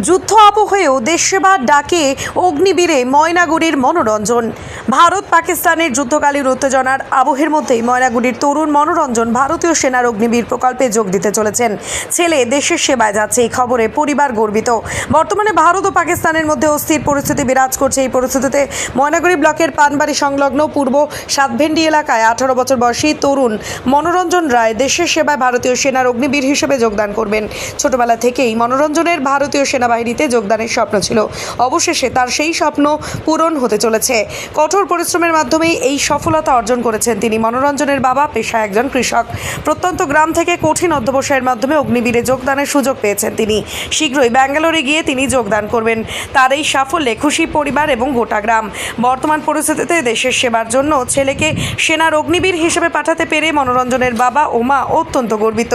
যুদ্ধ আবহেও দেশসেবার ডাকে অগ্নিবীরে ময়নাগুড়ির মনোরঞ্জন। ভারত পাকিস্তানের যুদ্ধকালীন উত্তেজনার আবহের মধ্যেই ময়নাগুড়ির তরুণ মনোরঞ্জন ভারতীয় সেনার অগ্নিবীর প্রকল্পে যোগ দিতে চলেছেন। ছেলে দেশের সেবায় যাচ্ছে এই খবরে পরিবার গর্বিত। বর্তমানে ভারত ও পাকিস্তানের মধ্যে অস্থির পরিস্থিতি বিরাজ করছে। এই পরিস্থিতিতে ময়নাগুড়ি ব্লকের পানবাড়ি সংলগ্ন পূর্ব সাতভেন্ডি এলাকায় আঠারো বছর বয়সী তরুণ মনোরঞ্জন রায় দেশের সেবায় ভারতীয় সেনার অগ্নিবীর হিসেবে যোগদান করবেন। ছোটবেলা থেকেই মনোরঞ্জনের ভারতীয় সেনাবাহিনীতে যোগদানের স্বপ্ন ছিল। অবশেষে তার সেই স্বপ্ন পূরণ হতে চলেছে। কঠোর পরিশ্রমের মাধ্যমেই এই সফলতা অর্জন করেছেন তিনি। মনোরঞ্জনের বাবা, পেশায় একজন কৃষক। প্রত্যন্ত গ্রাম থেকে কঠিন অধ্যবসায়ের মাধ্যমে অগ্নিবীরে যোগদানের সুযোগ পেয়েছেন তিনি। শীঘ্রই ব্যাঙ্গালোরে গিয়ে তিনি যোগদান করবেন। তার এই সাফল্যে খুশি পরিবার এবং গোটা গ্রাম। বর্তমান পরিস্থিতিতে দেশের সেবার জন্য ছেলেকে সেনার অগ্নিবীর হিসেবে পাঠাতে পেরে মনোরঞ্জনের বাবা ও মা অত্যন্ত গর্বিত।